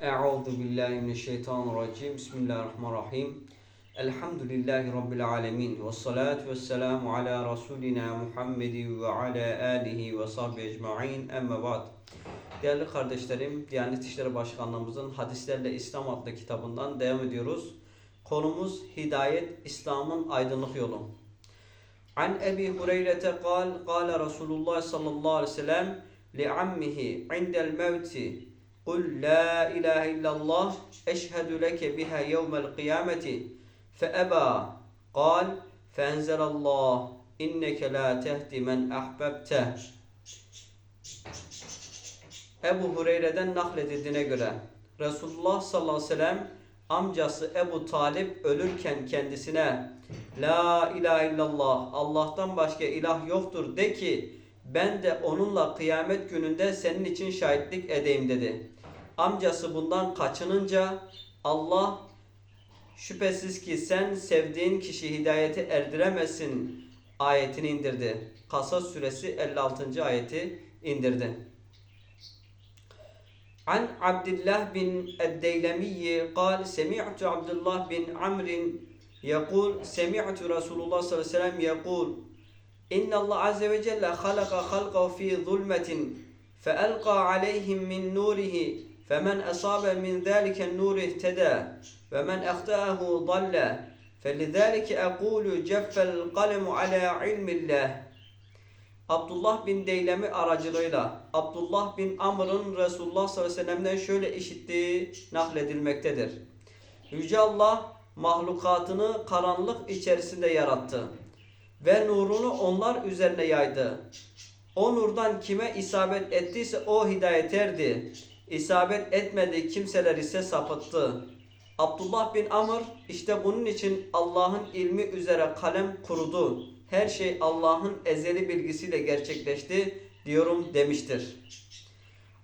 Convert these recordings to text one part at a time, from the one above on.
Euzu billahi mineşşeytanirracim. Bismillahirrahmanirrahim. Elhamdülillahi rabbil alamin. Ves salatu vesselamu ala rasulina Muhammedin ve ala alihi ve sahbihi ecmaîn. Amma ba'd. Değerli kardeşlerim, Diyanet İşleri Başkanlığımızın Hadislerle İslam adlı kitabından devam ediyoruz. Konumuz Hidayet, İslam'ın aydınlık yolu. An Ebi Hureyre kal, kal Resulullah sallallahu aleyhi ve sellem li'ammihi indel mevti قل لا إله إلا الله أشهد لك بها يوم القيامة فأبى قال فأنزل الله إنك لا تهدي من أحببته Ebu Hureyre'den nakledildiğine göre Resulullah sallallahu aleyhi ve sellem amcası Ebu Talip ölürken kendisine La ilahe illallah Allah'tan başka ilah yoktur de ki ben de onunla kıyamet gününde senin için şahitlik edeyim dedi. Amcası bundan kaçınınca Allah şüphesiz ki sen sevdiğin kişi hidayete erdiremezsin ayetini indirdi. Kasas suresi 56. ayeti indirdi. An Abdullah bin Eddeylemiyi قال سمعت عبد الله بن عمرو يقول سمعت رسول الله صلى الله عليه وسلم يقول إن الله عز وجل خلق خلقه في ظلمة فألقى عليهم من نوره فمن أصاب من ذلك النور اهتدى ومن أخطأه ضل فلذلك أقول جف القلم على علم الله Abdullah bin Deylemi aracılığıyla Abdullah bin Amr'ın Resulullah sallallahu aleyhi ve sellem'den şöyle işittiği nakledilmektedir. Yüce Allah mahlukatını karanlık içerisinde yarattı ve nurunu onlar üzerine yaydı. O nurdan kime isabet ettiyse o hidayet erdi. İsabet etmedi kimseler ise sapıttı. Abdullah bin Amr işte bunun için Allah'ın ilmi üzere kalem kurudu. Her şey Allah'ın ezeli bilgisiyle gerçekleşti diyorum demiştir.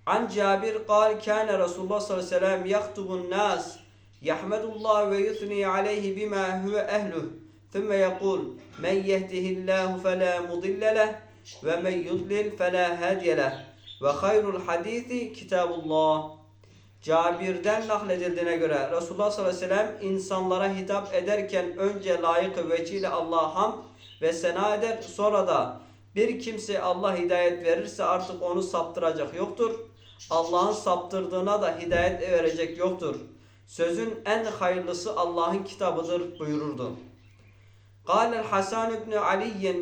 An Cabir kal kana Resulullah sallallahu aleyhi ve sellem yaktubun nas yahmedullah ve yutni aleyhi bima huve ehluh ثم يقول من يهده الله فلا مضل له ومن يضلل فلا هادي له وخير الحديث كتاب الله Cabir'den nakledildiğine göre Resulullah sallallahu aleyhi ve sellem insanlara hitap ederken önce layık vecihle Allah'a ham ve sena eder. Sonra da bir kimse Allah hidayet verirse artık onu saptıracak yoktur. Allah'ın saptırdığına da hidayet verecek yoktur. Sözün en hayırlısı Allah'ın kitabıdır buyururdu. قال الحسن بن علي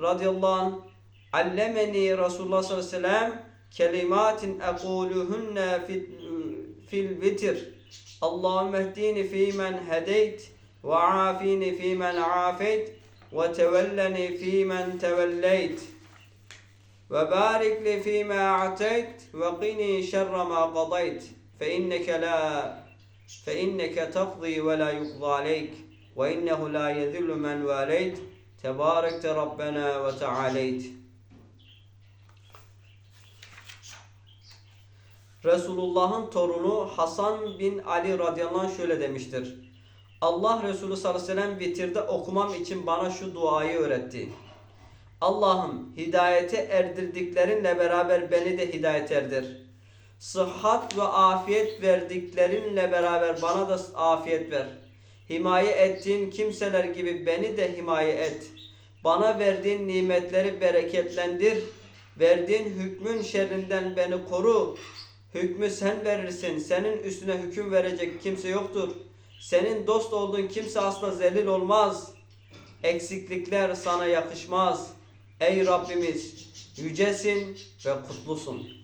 رضي الله عنه علمني رسول الله صلى الله عليه وسلم كلمات أقولهن في في الوتر. اللهم اهديني فيمن هديت وعافيني فيمن عافيت وتولني فيمن توليت. وبارك لي فيما أعطيت وقني شر ما قضيت. فإنك لا فإنك تقضي ولا يقضى عليك. وإنه لا يذل من واليت تباركت ربنا وتعاليت Resulullah'ın torunu Hasan bin Ali radıyallahu anh şöyle demiştir. Allah Resulü sallallahu aleyhi ve sellem vitirde okumam için bana şu duayı öğretti. Allah'ım hidayete erdirdiklerinle beraber beni de hidayet erdir. Sıhhat ve afiyet verdiklerinle beraber bana da afiyet ver. Himaye ettiğin kimseler gibi beni de himaye et. Bana verdiğin nimetleri bereketlendir. Verdiğin hükmün şerrinden beni koru. Hükmü sen verirsin. Senin üstüne hüküm verecek kimse yoktur. Senin dost olduğun kimse asla zelil olmaz. Eksiklikler sana yakışmaz. Ey Rabbimiz yücesin ve kutlusun.